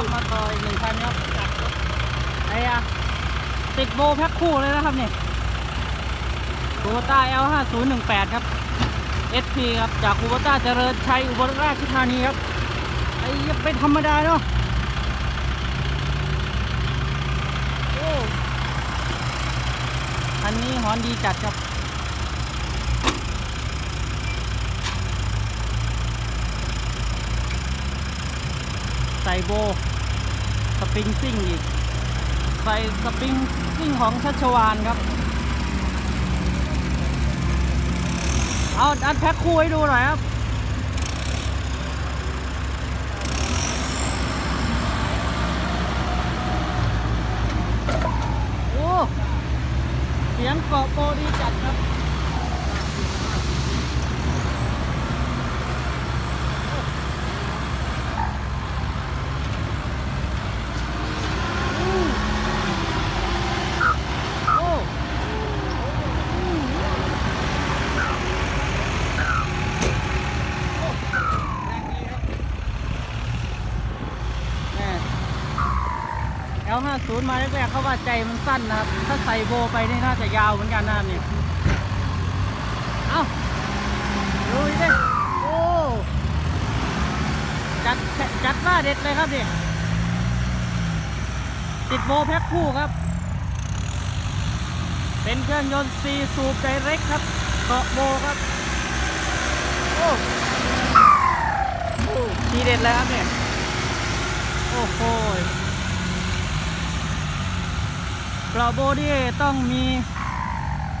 ครับมาต่ออีกหนึ่งคันครับไอ้อะติดโบแพ็คคู่เลยนะครับเนี่ยโตโยต้า L5018 ครับ SP ครับจากอุบลราเจริญชัยอุบลราชธานีครับไอ้ยังเป็นธรรมดาเนาะโอ้คันนี้หอนดีจัดครับใส่โบ สปริงซิ่งอีก ใส่สปริงซิ่งของชัชวานครับ เอาอัดแพ็คคู่ให้ดูหน่อยครับ โอ้ เสียงเกาะโปดีจัดครับ โอ้แม่ L50 มาแรกๆเขาว่าใจมันสั้นนะครับ ถ้าใส่โบไปนี่น่าจะยาวเหมือนกันนะครับนี่เอ้าดูดิโอ้จัดจัดว่าเด็ดเลยครับนี่ติดโบแพ็คคู่ครับ เป็นเครื่องยนต์4สูบไดเรกครับเกาะโบครับโอ้โอ้ทีเด็ดเลยครับเนี่ย โอ้โห เกาะโบนี่ต้องมี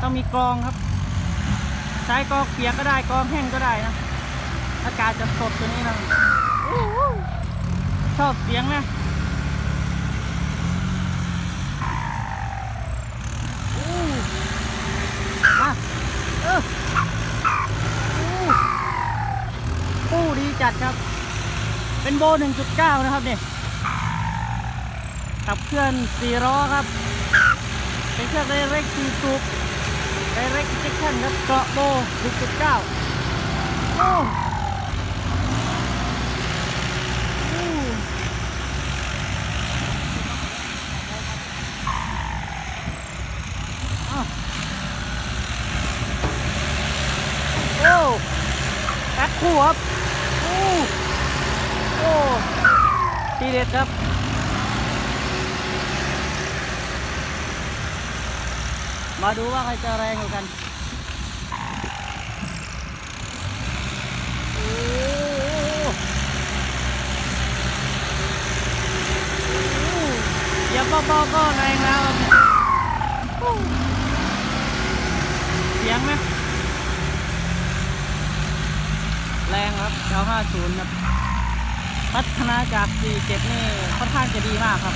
ต้องมีกรองครับ ใช้กรองเปียกก็ได้กรองแห้งก็ได้นะอากาศจะสดตัวนี้นะโอ้โหชอบเสียงนะอู้มาเอออู้อู้ดีจัดครับ เป็นโบ 1.9 นะครับเนี่ยขับเคลื่อน4ล้อครับ เป็นเครื่องไดเรก4สูบไดเรกเจคชั่นครับเกาะโบ1.9โอ้อู้อ้โอ้แพ็คคู่ครับ โอ้ โอ้ ทีเด็ดครับ มาดูว่าใครจะแรงกว่ากันอย่าเบาๆก็แรงแล้วเสียงไหมแรงครับ950ครับ พัฒนาจาก 47 นี่ค่อนข้างจะดีมากครับ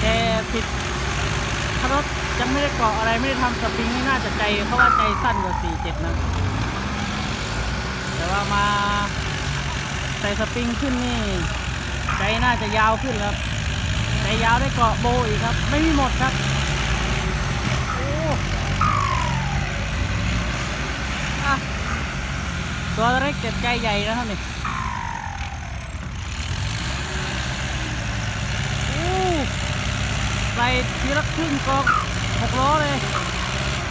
แต่ผิดรถ ยังไม่ได้เกาะอะไรไม่ได้ทำสปริงนี่น่าจะใจเพราะว่าใจสั้นกว่า 47 นะ แต่ว่ามาใส่สปริงขึ้นนี่ ใจน่าจะยาวขึ้นครับ ใจยาวได้เกาะโบอีกครับ ไม่มีหมดครับโอ้ตัวเล็กเจ็บใจใหญ่นะครับนี่อู้ใส่ทีละครึ่งกอง กล้อเลย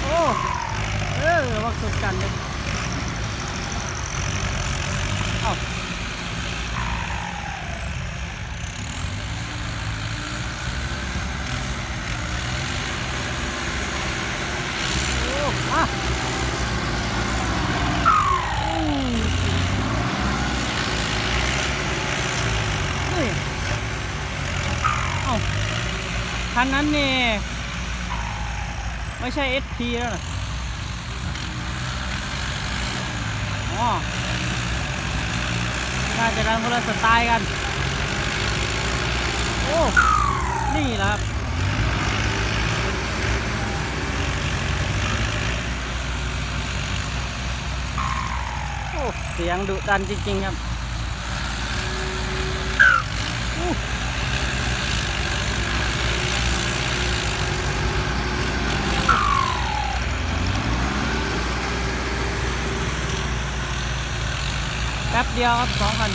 โอ้ เออวักสุดกันเลยเอ้าโอ้มาอู้เฮ้ยอ้าคันนั้นนี่ ไม่ใช่ SP แล้วนะอ๋อน่าจะดังคนละสไตล์กัน โอ้ นี่แหละครับโอ้เสียงดุดันจริง ๆ ครับ เดียวครับสองพัน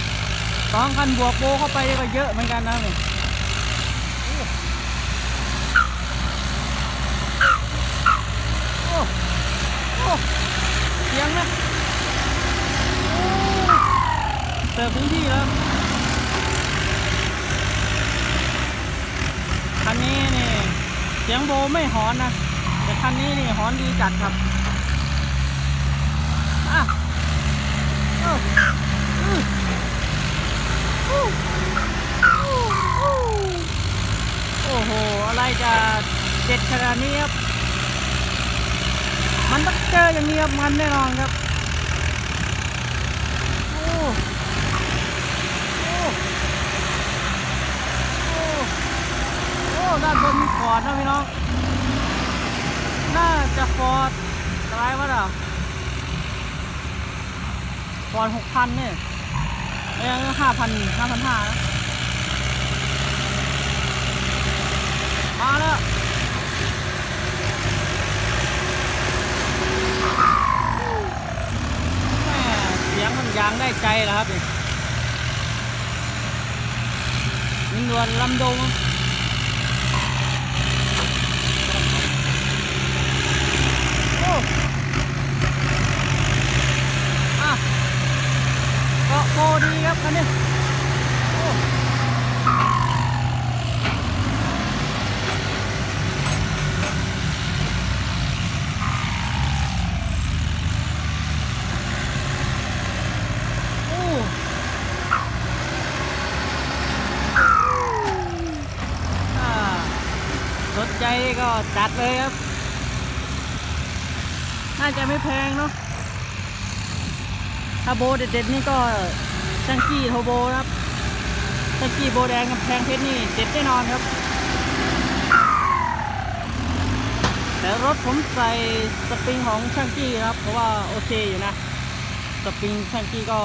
สองคันบวกโบเข้าไปก็เยอะเหมือนกันนะเนี่โอ้โอ้เสียงนะเติมพื้นที่แล้วคันนี้นี่เสียงโบไม่หอนนะแต่คันนี้นี่หอนดีจัดครับอ่ โอ้โห อะไรจะเด็ดขนาดนี้ครับ มันต้องเจออย่างนี้ครับมันแน่นอนครับโอ้โอ้โอ้โอ้ด้านบนมีฟอร์ดนะพี่น้อง น่าจะฟอร์ดอะไรวะเน่ะฟอร์ดหกพันเนี่ย เอ้ยห้าพันห้าพันห้ามาแล้วเสียงมันยางได้ใจแล้วครับนี่มินวนลำดง โอ้อะเกาะโพดีครับคันนี้โอ้โอ้อ่าสนใจก็ จัดเลยครับ น่าจะไม่แพงเนาะถ้าโบเด็ดๆนี่ก็ช่างกี้โทโบครับช่างกี้โบแดงกับแพงเพชรนี่เด็ดแน่นอนครับ แต่รถผมใส่สปริงของช่างกี้ครับ เพราะว่าโอเคอยู่นะ สปริงช่างกี้ก็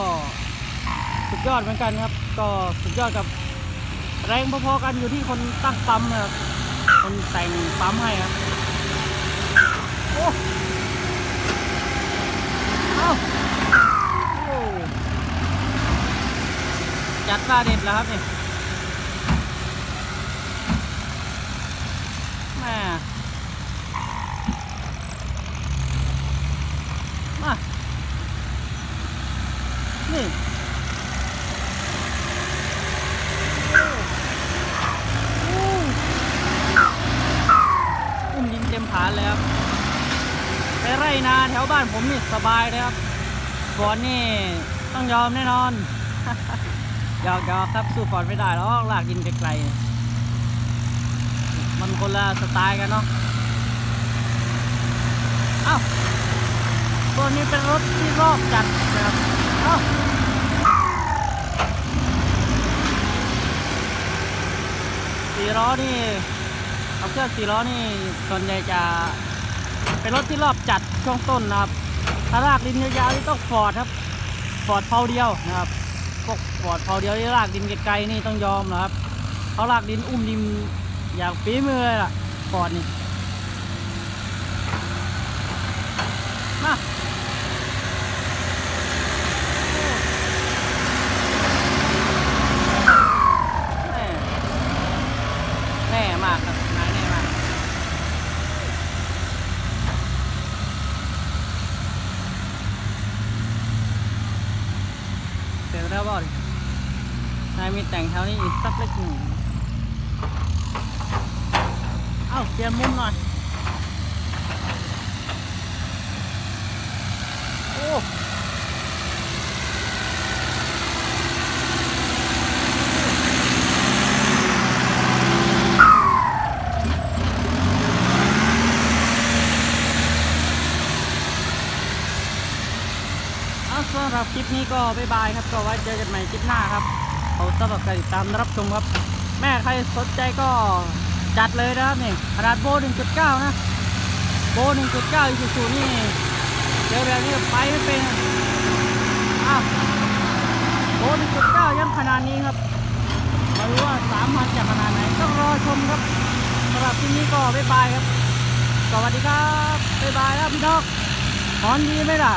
สุดยอดเหมือนกันครับ ก็สุดยอดกับแรงพอๆกันอยู่ที่คนตั้งปั๊มนะครับ คนแต่งปั๊มให้ครับโอ้เอาโอ้จัดมาเด็ดแล้วครับเนี่ยม่มานี่โอ้อุ้มดินเต็มผานเลยครับ ไปไร่นานผมนี่สบายเลยครับฟอร์ดนี่ต้องยอมแน่นอนยอกยอกครับสู้ฟอร์ดไม่ได้หรอกลากดินไกลๆมันคนละสไตล์กันเนาะเอ้าตัวนี้เป็นรถที่รอบจัดนะครับเอ้าสี่ล้อนี่เอาเครื่องสี่ล้อนี่ส่วนใหญ่จะ เป็นรถที่รอบจัดช่วงต้นนะครับถ้าลากดินยาวๆนี่ต้องฟอร์ดครับฟอร์ดเพาเดียวนะครับพวกฟอร์ดเพาเดียวที่ลากดินไกลๆนี่ต้องยอมนะครับเขาลากดินอุ้มดินอย่างฝีมือเลยล่ะฟอร์ดนี่ มาแน่แน่มากครับนายแน่มาก เสร็จ แล้วบ่นายมีแต่งแถวนี้อีกสักเล็กหนึ่ง เอ้าเปลี่ยนมุมหน่อย โอ้เอาสำหรับคลิป นี้ก็บายบายครับ ก็ไว้เจอกันใหม่คลิปหน้าครับเขาสำหรับการติดตามรับชมครับ แม่ใครสนใจก็จัดเลยนะครับนี่ขนาดโบ 1.9 นะ โบ 1.9อีซูซูนี่เจอแบบนี้ไปไม่เป็นอ้าวโบ 1.9ยังขนาดนี้ครับไมารู้ว่า3,000จะขนาดไหนต้องรอชมครับสำหรับคลิปนี้ก็บ๊ายบายครับ สวัสดีครับบ๊ายบายแล้วพี่น้องหอนดีไหมล่ะ